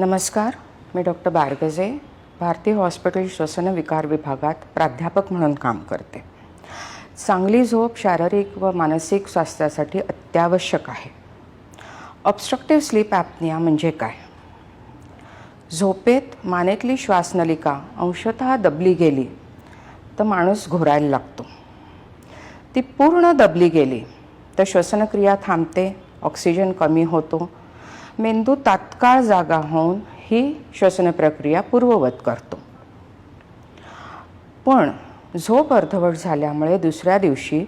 नमस्कार मी डॉक्टर बारगजे भारतीय हॉस्पिटल श्वसन विकार विभागात प्राध्यापक म्हणून काम करते. चांगली झोप शारीरिक व मानसिक स्वास्थ्यासाठी अत्यावश्यक आहे. ऑब्स्ट्रक्टिव्ह स्लीप ॲपनिया म्हणजे काय? झोपेत मानेतली श्वासनलिका अंशतः दबली गेली तर माणूस घोरायला लागतो. ती पूर्ण दबली गेली तर श्वसनक्रिया थांबते ऑक्सिजन कमी होतो मेंदू तात्काळ जागा होऊन ही श्वसन प्रक्रिया पूर्ववत करतो. पण झोप अर्धवट झाल्यामुळे दुसऱ्या दिवशी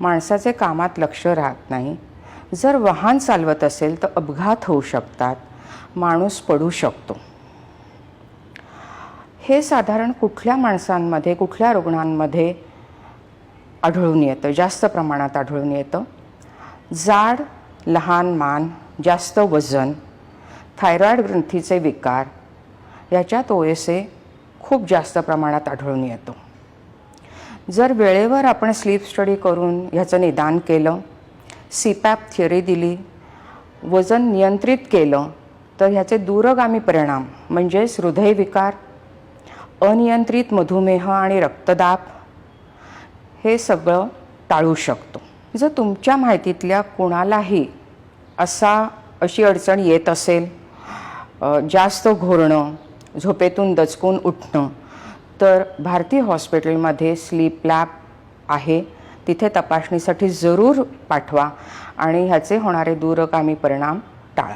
माणसाचे कामात लक्ष राहत नाही. जर वाहन चालवत असेल तर अपघात होऊ शकतात. माणूस पडू शकतो. हे साधारण कुठल्या माणसांमध्ये कुठल्या रुग्णांमध्ये आढळून येतं? जास्त प्रमाणात आढळून येतं. जाड लहान मान जास्त वजन थायरॉईड ग्रंथीचे विकार याच्यात ओ एस ए खूप जास्त प्रमाणात आढळून येतो. जर वेळेवर आपण स्लीप स्टडी करून ह्याचं निदान केलं सीपॅप थिअरी दिली वजन नियंत्रित केलं तर ह्याचे दूरगामी परिणाम म्हणजेच हृदयविकार अनियंत्रित मधुमेह आणि रक्तदाब हे सगळं टाळू शकतो. जर तुमच्या माहितीतल्या कोणालाही असा अशी अडचण येत असेल जास्त घोरणं झोपेतून दचकून उठणं तर भारती हॉस्पिटलमध्ये स्लीप लॅब आहे. तिथे तपासणीसाठी जरूर पाठवा आणि ह्याचे होणारे दूरगामी परिणाम टाळा.